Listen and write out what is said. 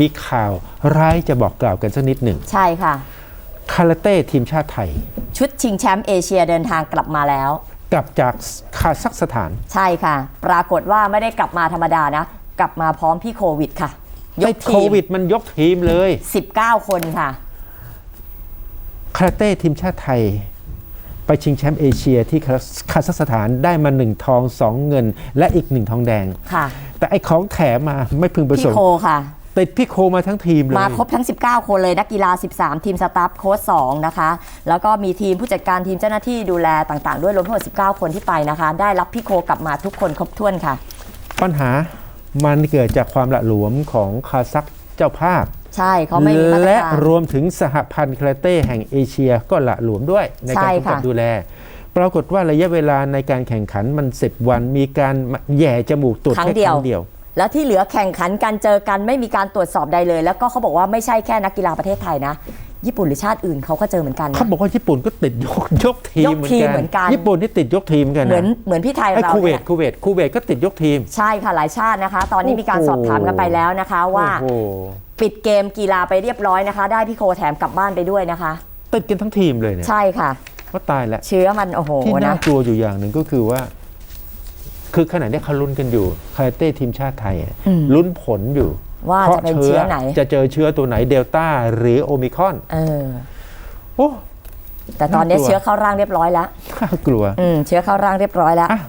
มีข่าวร้ายจะบอกกล่าวกันสักนิดหนึ่ง ใช่ค่ะ คาราเต้ทีมชาติไทย ชุดชิงแชมป์เอเชียเดินทางกลับมาแล้ว กลับจากคาซัคสถาน ใช่ค่ะ ปรากฏว่าไม่ได้กลับมาธรรมดานะ กลับมาพร้อมพี่โควิดค่ะ ยไอ้กโคทีมวิดมันยกทีมเลย 19 คนค่ะ คาราเต้ทีมชาติไทย ไปชิงแชมป์เอเชียที่คาซัคสถานได้มาหนึ่งทองสองเงิน และอีกหนึ่งทองแดง ค่ะ แต่ไอ้ของแถมมาไม่พึงประสพี่งค์ โคค่ะ ติดพี่โคมาทั้งทีมเลย มาครบทั้ง 19 คนเลยนักกีฬา 13 ทีมสตาฟโค้ช2นะคะ แล้วก็มีทีมผู้จัดการทีมเจ้าหน้าที่ดูแลต่างๆ ด้วยรวมทั้งหมด19 คนที่ไปนะคะ ได้รับพี่โคกลับมาทุกคนครบถ้วนค่ะ ปัญหามันเกิดจากความละหลวมของคาซัคเจ้าภาพ ใช่เขาไม่มีมาตรและการรวมถึงสหพันธ์คาราเต้แห่งเอเชียก็ละหลวมด้วยในใช่การกำกับค่ะดูแลปรากฏว่าระยะเวลาในการแข่งขันมัน 10 วันมีการแหย่จมูกตรวจครั้งแค่เดีคยวรั้งเดียว แล้วที่เหลือแข่งขันกันเจอกันไม่มีการตรวจสอบใดเลย แล้วก็เขาบอกว่าไม่ใช่แค่นักกีฬาประเทศไทยนะ ญี่ปุ่นหรือชาติอื่นเขาก็เจอเหมือนกันนะ เขาบอกว่าญี่ปุ่นก็ติดยกยกทีมยกทีมเหมือนกัน ญี่ปุ่นที่ติดยกทีมกันเหมือนนะเหมือนพี่ไทยไอ้เราคูเวตเนี่ยคูเวตคูเวตก็ติดยกทีม ใช่ค่ะหลายชาตินะคะ ตอนนี้มีการโอ้โหสอบถามกันไปแล้วนะคะว่า โอ้โหปิดเกมกีฬาไปเรียบร้อยนะคะ ได้พี่โคแถมกลับบ้านไปด้วยนะคะ ติดกันทั้งทีมเลยเนี่ยใช่ค่ะก็ตายแล้วเชื้อมันโอ้โหที่น่านะ กลัวอยู่อย่างหนึ่งก็คือว่า คือขณะนี้เขาลุ้นกันอยู่คาราเต้ทีมชาติไทยอะอืมลุ้นผลอยู่ ว่าจะเป็นเชื้อไหน จะเจอเชื้อตัวไหนเดลต้าหรือโอมิครอนเออโอ้แต่ตอนนี้น่ากลัวเชื้อเข้าร่างเรียบร้อยแล้วน่ากลัวอืมเชื้อเข้าร่างเรียบร้อยแล้วอะ